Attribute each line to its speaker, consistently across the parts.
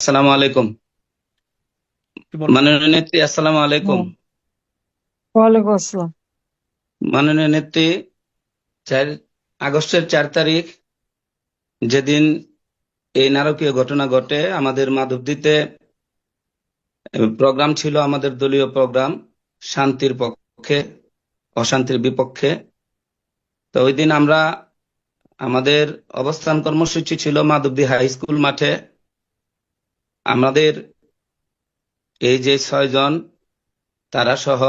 Speaker 1: আসসালামু আলাইকুম। মাননীয় নেত্রী আসসালামু আলাইকুম।
Speaker 2: ওয়ালাইকুম আসসালাম।
Speaker 1: মাননীয় নেত্রী চার আগস্টের চার তারিখ যেদিন এই নারকীয় ঘটনা ঘটে আমাদের মাধবদীতে প্রোগ্রাম ছিল আমাদের দলীয় প্রোগ্রাম শান্তির পক্ষে অশান্তির বিপক্ষে। তো ওই দিন আমরা আমাদের অবস্থান কর্মসূচি ছিল মাধবদী হাই স্কুল মাঠে। আমাদের এই যে ছয়জন তারা সহ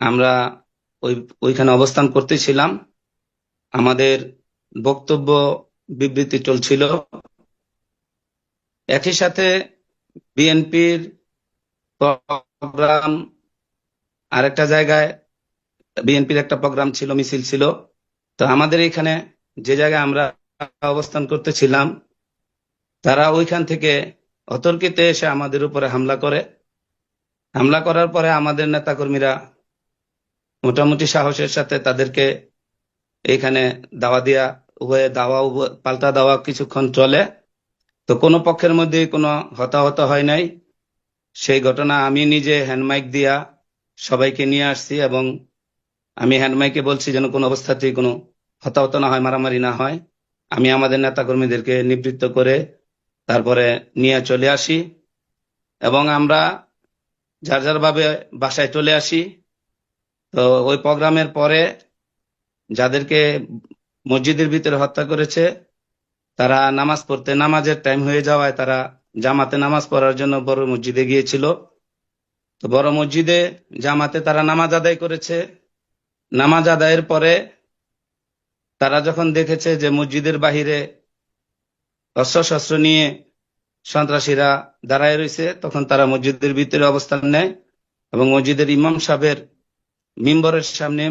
Speaker 1: আমরা ওই, ওইখানে অবস্থান করতেছিলাম। আমাদের বক্তব্য বিবৃতি চলছিল। একই সাথে বিএনপির প্রোগ্রাম আরেকটা জায়গায়, বিএনপির একটা প্রোগ্রাম ছিল, মিছিল ছিল। তো আমাদের এখানে যে জায়গায় আমরা অবস্থান করতেছিলাম তারা ওইখান থেকে অতর্কিতে এসে আমাদের উপরে হামলা করে। হামলা করার পরে আমাদের নেতাকর্মীরা মোটামুটি সাহসের সাথে তাদেরকে এইখানে দাওয়া দিয়া, উভয়ে দাওয়া পাল্টা দাওয়া কিছুক্ষণ চলে। তো কোনো পক্ষের মধ্যে কোনো হতাহত হয় নাই। সেই ঘটনা আমি নিজে হ্যান্ডমাইক দিয়া সবাইকে নিয়ে আসছি এবং আমি হ্যান্ডমাইকে বলছি যেন কোনো অবস্থাতেই কোনো হতাহত না হয়, মারামারি না হয়। আমি আমাদের নেতাকর্মীদেরকে নিবৃত্ত করে তারপরে নিয়ে চলে আসি এবং আমরা যার যার ভাবে বাসায় চলে আসি। তো ওই প্রোগ্রামের পরে যাদেরকে মসজিদের ভিতরে হত্যা করেছে, তারা নামাজ পড়তে নামাজের টাইম হয়ে যাওয়ায় তারা জামাতে নামাজ পড়ার জন্য বড় মসজিদে গিয়েছিল। তো বড় মসজিদে জামাতে তারা নামাজ আদায় করেছে। নামাজ আদায়ের পরে তারা যখন দেখেছে যে মসজিদের বাহিরে অস্ত্রশস্ত্র নিয়ে সন্ত্রাসীরা দাঁড়ায় রয়েছে। তখন তারা মসজিদের ভিতরে অবস্থান নেয় এবং মসজিদের ইমাম সাহেবের মিম্বরের সামনে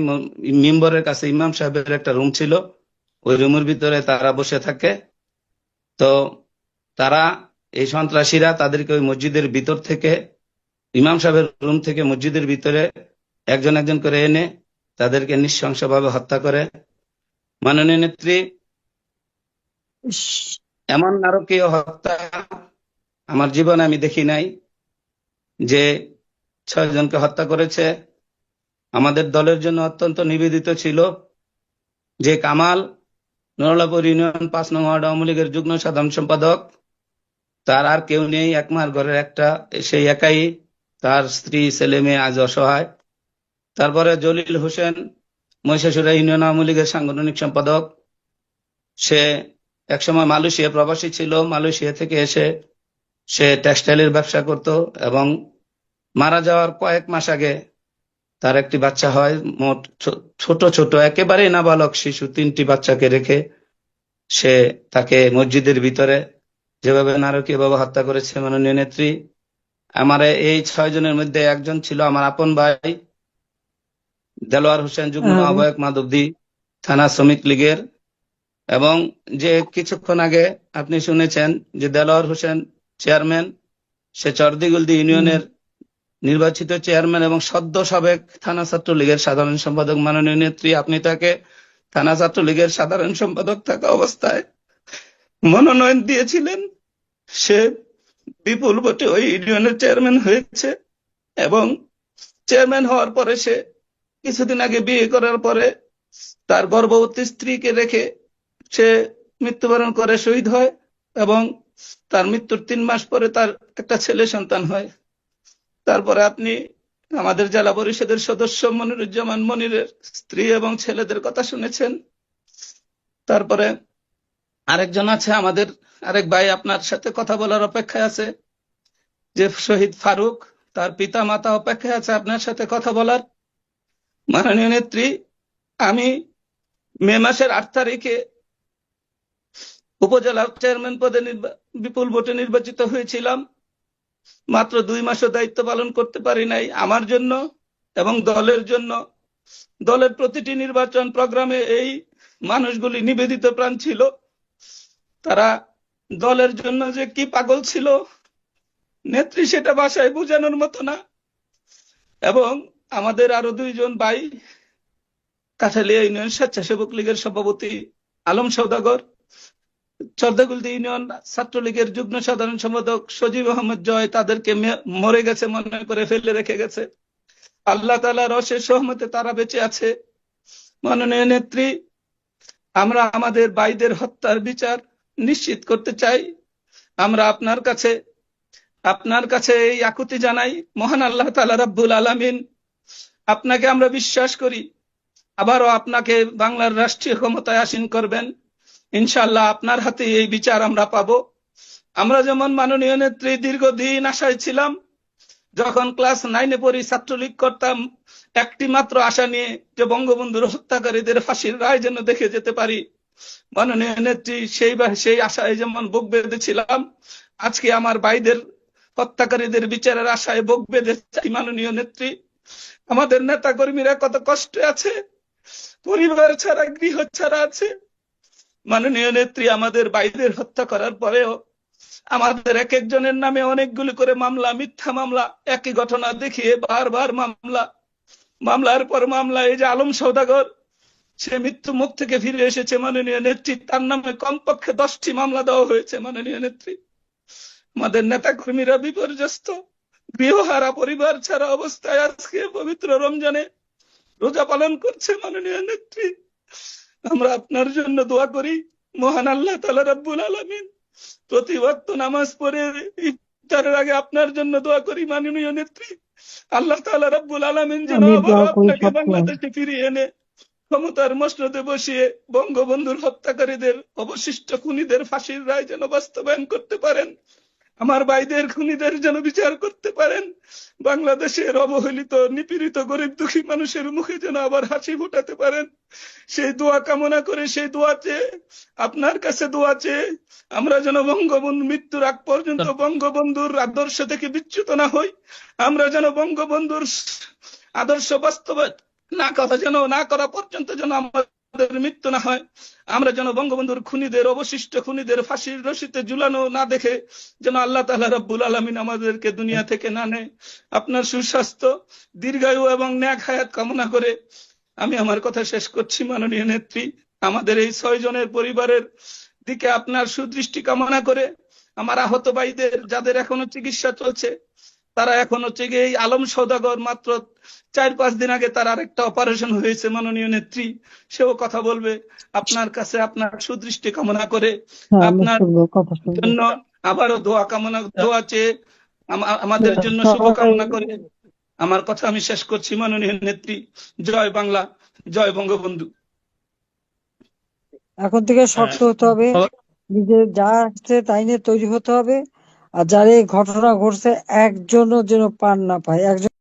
Speaker 1: মিম্বরের কাছে ইমাম সাহেবের একটা রুম ছিল। ওই রুমের ভিতরে তারা বসে থাকে। তো তারা, এই সন্ত্রাসীরা তাদেরকে ওই মসজিদের ভিতর থেকে, ইমাম সাহেবের রুম থেকে মসজিদের ভিতরে একজন একজন করে এনে তাদেরকে নৃশংসভাবে হত্যা করে। মাননীয় নেত্রী এমন নারকীয় হত্যা আমার জীবনে আমি দেখি নাই যে ছয় জনকে হত্যা করেছে। আমাদের দলের জন্য অত্যন্ত নিবেদিত ছিল যে কামাল নরলাপুর ইউনিয়ন পাঁচ নং ওয়ার্ড আওয়ামী লীগের যুগ্ম সাধারণ সম্পাদক। তার আর কেউ নেই একমার ঘরের একটা, সেই একাই তার স্ত্রী, ছেলে, মেয়ে আজ অসহায়। তারপরে জলিল হোসেন মহিষাসুরা ইউনিয়ন আওয়ামী লীগের সাংগঠনিক সম্পাদক। সে একসময় মালয়েশিয়া প্রবাসী ছিল। মালয়েশিয়া থেকে এসে সে টেক্সটাইলের ব্যবসা করত এবং মারা যাওয়ার কয়েক মাস আগে তার একটি বাচ্চা হয়। মোট ছোট ছোট একেবারেই নাবালক শিশু তিনটি বাচ্চাকে রেখে সে তাকে মসজিদের ভিতরে যেভাবে নারকীয়ভাবে হত্যা করেছে মাননীয় নেত্রী। আমার এই ছয় জনের মধ্যে একজন ছিল আমার আপন ভাই দেলোয়ার হোসেন যুগ্ম
Speaker 2: আহ,
Speaker 1: আহ্বায়ক মাধবদী থানা শ্রমিক লীগের এবং যে কিছুক্ষণ আগে আপনি শুনেছেন যে দেলোয়ার হোসেন চেয়ারম্যান, সে চরদিগুলদি ইউনিয়নের নির্বাচিত চেয়ারম্যান এবং সদ্য সাবেক থানা ছাত্রলীগের সাধারণ সম্পাদক মাননীয় নেত্রী, আপনি তাকে থানা ছাত্রলীগের সাধারণ সম্পাদক থাকা অবস্থায় মনোনয়ন দিয়েছিলেন। সে বিপুল ভোটে ওই ইউনিয়নের চেয়ারম্যান হয়েছে এবং চেয়ারম্যান হওয়ার পরে সে কিছুদিন আগে বিয়ে করার পরে তার গর্ভবতী স্ত্রীকে রেখে সে মৃত্যুবরণ করে শহীদ হয় এবং তার মৃত্যুর তিন মাস পরে তার একটা ছেলে সন্তান হয়। তারপরে আপনি আমাদের জেলা পরিষদের সদস্য মনিরুজ্জামান মনিরের স্ত্রী এবং ছেলেদের কথা শুনেছেন। তারপরে আরেকজন আছে আমাদের, আরেক ভাই আপনার সাথে কথা বলার অপেক্ষায় আছে, যে শহীদ ফারুক, তার পিতা মাতা অপেক্ষায় আছে আপনার সাথে কথা বলার। মাননীয় নেত্রী, আমি মে মাসের আট তারিখে উপজেলা চেয়ারম্যান পদে বিপুল ভোটে নির্বাচিত হয়েছিলাম। মাত্র দুই মাসও দায়িত্ব পালন করতে পারি নাই আমার জন্য এবং দলের জন্য। দলের প্রতিটি নির্বাচন প্রোগ্রামে এই মানুষগুলি নিবেদিত প্রাণ ছিল। তারা দলের জন্য যে কি পাগল ছিল, নেত্রী সেটা ভাষায় বোঝানোর মতো না। এবং আমাদের আরও দুইজন ভাই, কাঠালিয়া ইউনিয়ন স্বেচ্ছাসেবক লীগের সভাপতি আলম সৌদাগর চর্দাগুলদি ইউনিয়ন ছাত্রলীগের যুগ্ম সাধারণ সম্পাদক সজীব আহমদ জয় তাদেরকে মরে গেছে, মনে করে ফেলে রেখে গেছে। আল্লাহ তাআলার অশেষ সহমতে তারা বেঁচে আছে। মাননীয় নেত্রী, আমরা আমাদের ভাইদের হত্যার বিচার নিশ্চিত করতে চাই। আমরা আপনার কাছে আপনার কাছে এই আকুতি জানাই। মহান আল্লাহ তাআলা রাব্বুল আলামিন, আপনাকে আমরা বিশ্বাস করি। আবারও আপনাকে বাংলার রাষ্ট্রীয় ক্ষমতায় আসীন করবেন। ইনশাআল্লাহ আপনার হাতে এই বিচার আমরা পাব। আমরা যেমন মাননীয় নেত্রী দীর্ঘদিন আশায় ছিলাম, যখন ক্লাস নাইনে পড়ি ছাত্রলীগ করতাম, একটি মাত্র আশা নিয়ে যে বঙ্গবন্ধুর হত্যাকারীদের ফাঁসির রায় যেন দেখে যেতে পারি। মাননীয় নেত্রী সেই সেই আশায় যেমন বুক বেঁধেছিলাম আজকে আমার ভাইদের হত্যাকারীদের বিচারের আশায় বুক বেঁধে চাই মাননীয় নেত্রী। আমাদের নেতা কর্মীরা কত কষ্টে আছে, পরিবার ছাড়া, গৃহ ছাড়া আছে মাননীয় নেত্রী আমাদের ভাইদের হত্যা করার পরেও আমাদের এক একজনের নামে অনেকগুলি করে মামলা, মিথ্যা মামলা, একই ঘটনা দেখিয়ে বারবার মামলা, মামলার পর মামলা, এই যে আলম সৌদাগর সে মৃত্যু মুখ থেকে ফিরে এসেছে মাননীয় নেত্রী, তার নামে কমপক্ষে দশটি মামলা দেওয়া হয়েছে মাননীয় নেত্রী। আমাদের নেতা কর্মীরা বিপর্যস্ত, গৃহহারা পরিবার ছাড়া অবস্থায় আজকে পবিত্র রমজানে রোজা পালন করছে মাননীয় নেত্রী। আমরা আপনার জন্য দোয়া করি। মহান আল্লাহ তাআলা রাব্বুল আলামিন প্রতি ওয়াক্ত নামাজ পড়ে ইফতারের আগে আপনার জন্য দোয়া করি মাননীয় নেত্রী। আল্লাহ তাআলা রাব্বুল আলামিন যেন আপনাকে বাংলাদেশে ফিরিয়ে এনে ক্ষমতার মসনদে বসিয়ে বঙ্গবন্ধুর হত্যাকারীদের অবশিষ্ট খুনিদের ফাঁসির রায় যেন বাস্তবায়ন করতে পারেন। আমার ভাইদের, খুনিদের যেন বিচার করতে পারেন। বাংলাদেশের অবহেলিত, নিপীড়িত, গরিব, দুঃখী মানুষের মুখে যেন আবার হাসি ফোটাতে পারেন। সেই দোয়া কামনা করে, সেই দোয়া চেয়ে আপনার কাছে দোয়া চেয়ে আমরা যেন বঙ্গবন্ধু মৃত্যুর আগ পর্যন্ত বঙ্গবন্ধুর আদর্শ থেকে বিচ্যুত না হই। আমরা যেন বঙ্গবন্ধুর আদর্শ বাস্তবায়ন না কথা যেন না করা পর্যন্ত যেন আমাদের মৃত্যু না হয়। আমরা যেন বঙ্গবন্ধুর খুনিদের, অবশিষ্ট খুনিদের ফাঁসির রশিতে ঝুলানো না দেখে যেন আল্লাহ তাআলা রাব্বুল আলামিন আমাদেরকে দুনিয়া থেকে না নেয়। আপনার সুস্বাস্থ্য, দীর্ঘায়ু এবং ন্যাক হায়াত কামনা করে আমি আমার কথা শেষ করছি, মাননীয় নেত্রী। আমাদের এই ছয় জনের পরিবারের দিকে আপনার সুদৃষ্টি কামনা করে আমার আহত ভাইদের, যাদের এখনও চিকিৎসা চলছে তারা এখন হচ্ছে গিয়ে এই আলম সৌদাগর মাত্র চার পাঁচ দিন আগে তার আরেকটা অপারেশন হয়েছে মাননীয় নেত্রী সেও কথা বলবে। আপনার কাছে আপনার সুদৃষ্টি কামনা করে
Speaker 2: হ্যাঁ
Speaker 1: আপনার জন্য আবারও দোয়া কামনা দোয়া চেয়ে আমাদের জন্য শুভ কামনা করে। আমার কথা আমি শেষ করছি মাননীয় নেত্রী জয় বাংলা জয় বঙ্গবন্ধু।
Speaker 2: এখন থেকে শক্ত হতে হবে নিজের যা আসছে তাই নিয়ে তৈরি হতে হবে। আর যারা এই ঘটনা ঘটছে একজনও যেন পান না পায় একজন